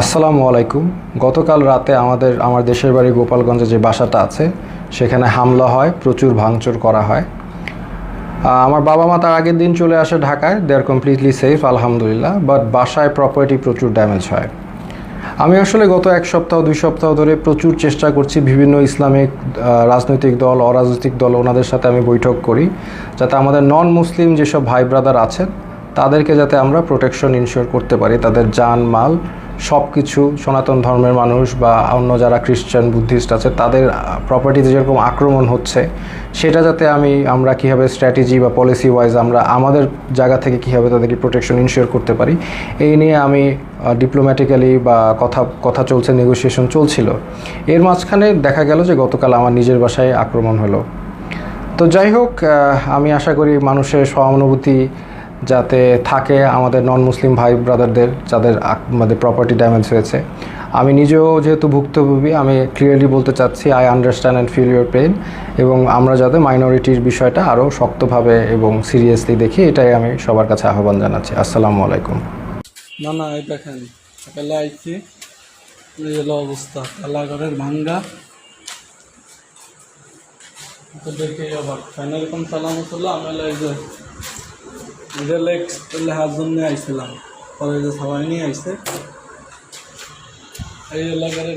আসসালামু আলাইকুম। গতকাল রাতে আমাদের, আমার দেশের বাড়ি গোপালগঞ্জে যে বাসাটা আছে, সেখানে হামলা হয়, প্রচুর ভাঙচুর করা হয়। আমার বাবা মা তার আগের দিন চলে আসে ঢাকায় দে আর কমপ্লিটলি সেফ আলহামদুলিল্লাহ বাট বাসায় প্রপার্টি প্রচুর ড্যামেজ হয়। আমি আসলে গত এক সপ্তাহ, দুই সপ্তাহ ধরে প্রচুর চেষ্টা করছি, বিভিন্ন ইসলামিক রাজনৈতিক দল, অরাজনৈতিক দল ওনাদের সাথে আমি বৈঠক করি, যাতে আমাদের নন মুসলিম যেসব ভাই ব্রাদার আছেন, তাদেরকে যাতে আমরা প্রোটেকশন ইনশিওর করতে পারি, তাদের যান মাল সব কিছু সনাতন ধর্মের মানুষ বা অন্য যারা খ্রিস্টান বুদ্ধিস্ট আছে, তাদের প্রপার্টিতে যেরকম আক্রমণ হচ্ছে, সেটা যাতে আমি, আমরা কীভাবে স্ট্র্যাটেজি বা পলিসি ওয়াইজ আমরা আমাদের জায়গা থেকে কীভাবে তাদেরকে প্রোটেকশন ইনশিওর করতে পারি, এই নিয়ে আমি ডিপ্লোম্যাটিক্যালি বা কথা কথা চলছে নেগোসিয়েশন চলছিল। এর মাঝখানে দেখা গেল যে গতকাল আমার নিজের বাসায় আক্রমণ হলো। তো যাই হোক আমি আশা করি মানুষের সহানুভূতি যাতে থাকে আমাদের নন মুসলিম ভাই ব্রাদারদের যাদের আমাদের প্রপার্টি ড্যামেজ হয়েছে। আমি নিজেও যেহেতু ভুক্তভোগী, আমি ক্লিয়ারলি বলতে চাচ্ছি I understand and feel your pain এবং আমরা যাতে মাইনরিটির বিষয়টা আরও শক্তভাবে এবং সিরিয়াসলি দেখি, এটাই আমি সবার কাছে আহ্বান জানাচ্ছি। আসসালামু আলাইকুম। না না, এই দেখেন, সকালে আইছি অবস্থা ভাঙ্গা। আবার ছিল আমি পরে সবাই নিয়ে এই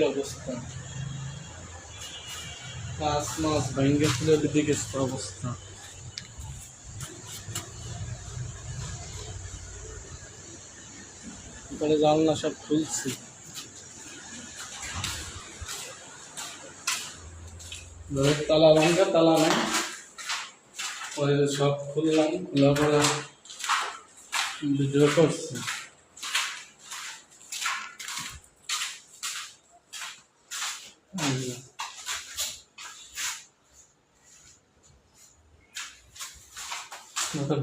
অবস্থা। ছিল দিকে অবস্থা। জানলা সব খুলছি। তালা ভাঙ্গা তালা নাই, পরে সব খুললাম, খোলা পরে ভিডিও করছি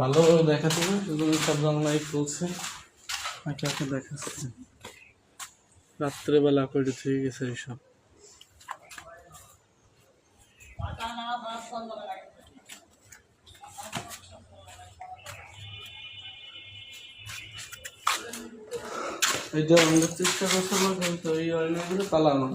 ভালোভাবে দেখাতে হবে সেজন্য সব জানলাই খুলছে একে একে দেখাচ্ছে রাত্রেবেলা করে থেকে গেছে এইসব এই যে আমরা চেষ্টা করছিলাম কিন্তু এই অরণ্যগুলো পালানো